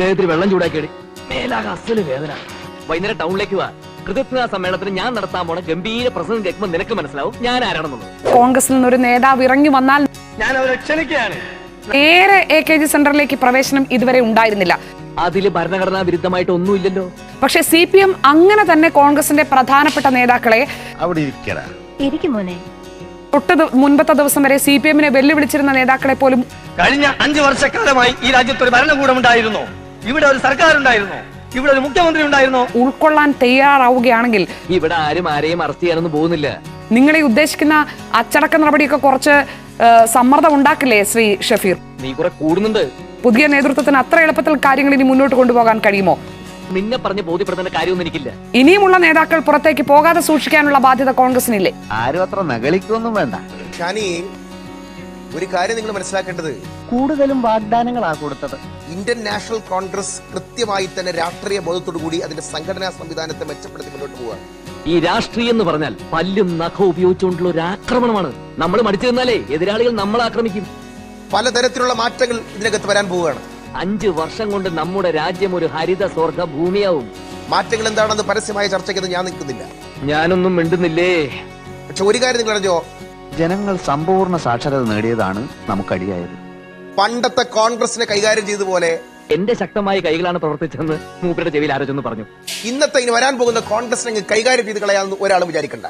ദേഹത്തിൽ വെള്ളം ചൂടാക്കിയടി. മേലാകെ അസൽ വേദന. വൈകുന്നേരം ടൗണിലേക്ക് വാ. കൃതജ്ഞതാ സമ്മേളനത്തിന് ഞാൻ നടത്താൻ പോണ ഗംഭീര പ്രസംഗം കേൾക്കുമ്പോൾ നിനക്ക് മനസ്സിലാവും ഞാൻ ആരാണെന്നുള്ളത് കോൺഗ്രസിൽ നിന്നൊരു നേതാവ് ഇറങ്ങി വന്നാൽ ഞാൻ അവരെ ക്ഷണിക്കുകയാണ്. നേരെ എ കെ ജി സെന്ററിലേക്ക് പ്രവേശനം ഇതുവരെ ഉണ്ടായിരുന്നില്ല. അതിൽ ഭരണഘടനാ വിരുദ്ധമായിട്ട് ഒന്നുമില്ലല്ലോ പക്ഷെ സി പി എം അങ്ങനെ തന്നെ കോൺഗ്രസിന്റെ പ്രധാനപ്പെട്ട നേതാക്കളെ അവിടെ ഇരിക്കടാ. ഇരിക്കും മോനെ. തൊട്ട് മുൻപത്തെ ദിവസം വരെ സി പി എമ്മിനെ വെല്ലുവിളിച്ചിരുന്ന നേതാക്കളെ പോലും കഴിഞ്ഞ അഞ്ചു വർഷക്കാലമായി ഈ രാജ്യത്ത് ഒരു ഭരണകൂടം ഉണ്ടായിരുന്നു. ഇവിടെ ഒരു സർക്കാർ ഉണ്ടായിരുന്നു ഇവിടെ ഒരു മുഖ്യമന്ത്രി ഉണ്ടായിരുന്നു ഉൾക്കൊള്ളാൻ തയ്യാറാവുകയാണെങ്കിൽ ഇവിടെ ആരും ആരെയും അറസ്റ്റ് ചെയ്യാനൊന്നും പോകുന്നില്ല. നിങ്ങൾ ഈ ഉദ്ദേശിക്കുന്ന അച്ചടക്ക നടപടിയൊക്കെ കുറച്ച് സമ്മർദ്ദം ഉണ്ടാക്കില്ലേ ശ്രീ ഷഫീർ? നീ കുറെ കൂടുന്നുണ്ട്. പുതിയ നേതൃത്വത്തിന് അത്ര എളുപ്പത്തിൽ കാര്യങ്ങൾ ഇനി മുന്നോട്ട് കൊണ്ടുപോകാൻ കഴിയുമോ? നിന്നെ പറഞ്ഞ് ബോധ്യപ്പെടുത്തേണ്ട കാര്യമൊന്നും എനിക്കില്ല. ഇനിയുമുള്ള നേതാക്കൾ പുറത്തേക്ക് പോകാതെ സൂക്ഷിക്കാനുള്ള ബാധ്യത കോൺഗ്രസിനില്ലേ? ആരും അത്ര നകളിക്കൊന്നും വേണ്ട. ഷാനി ഒരു കാര്യം നിങ്ങൾ മനസ്സിലാക്കേണ്ടത്. കൂടുതലും വാഗ്ദാനങ്ങളാ കൊടുത്തത്. ഇന്ത്യൻ നാഷണൽ കോൺഗ്രസ് കൃത്യമായി തന്നെ രാഷ്ട്രീയ ബോധത്തോടു കൂടി അതിന്റെ സംഘടനാ സംവിധാനത്തെ മെച്ചപ്പെടുത്തി മുന്നോട്ട് പോവുകയാണ്. ഈ രാഷ്ട്രീയം എന്ന് പറഞ്ഞാൽ പല്ലും നഖവും ഉപയോഗിച്ചുകൊണ്ടുള്ള ഒരു ആക്രമണമാണ്. നമ്മൾ മടിച്ചിരുന്നാലേ എതിരാളികൾ നമ്മൾ ആക്രമിക്കും. പലതരത്തിലുള്ള മാറ്റങ്ങൾ ഇതിനകത്ത് വരാൻ പോവുകയാണ്. അഞ്ച് വർഷം കൊണ്ട് നമ്മുടെ രാജ്യം ഒരു ഹരിത സ്വർഗ ഭൂമിയാവും. മാറ്റങ്ങൾ എന്താണെന്ന് പരസ്യമായ ചർച്ചയ്ക്ക് ഞാൻ നിൽക്കുന്നില്ല. ഞാനൊന്നും മിണ്ടുന്നില്ലേ? പക്ഷെ ഒരു കാര്യം നിങ്ങൾ അറിഞ്ഞോ? ജനങ്ങൾ സമ്പൂർണ സാക്ഷരത നേടിയതാണ് നമുക്കടിയായത്. പണ്ടത്തെ കോൺഗ്രസിനെ കൈകാര്യം ചെയ്ത ചെയ്തതുപോലെ എന്റെ ശക്തമായ കൈകളാണ് പ്രവർത്തിച്ചതെന്ന് മൂപ്പരുടെ ചെവിയിൽ ആരോചെന്ന് പറഞ്ഞു. ഇന്നത്തെ ഇനി വരാൻ പോകുന്ന കോൺഗ്രസിനെ കൈകാര്യം ചെയ്ത് കളയാമെന്ന് ഒരാൾ വിചാരിക്കണ്ട.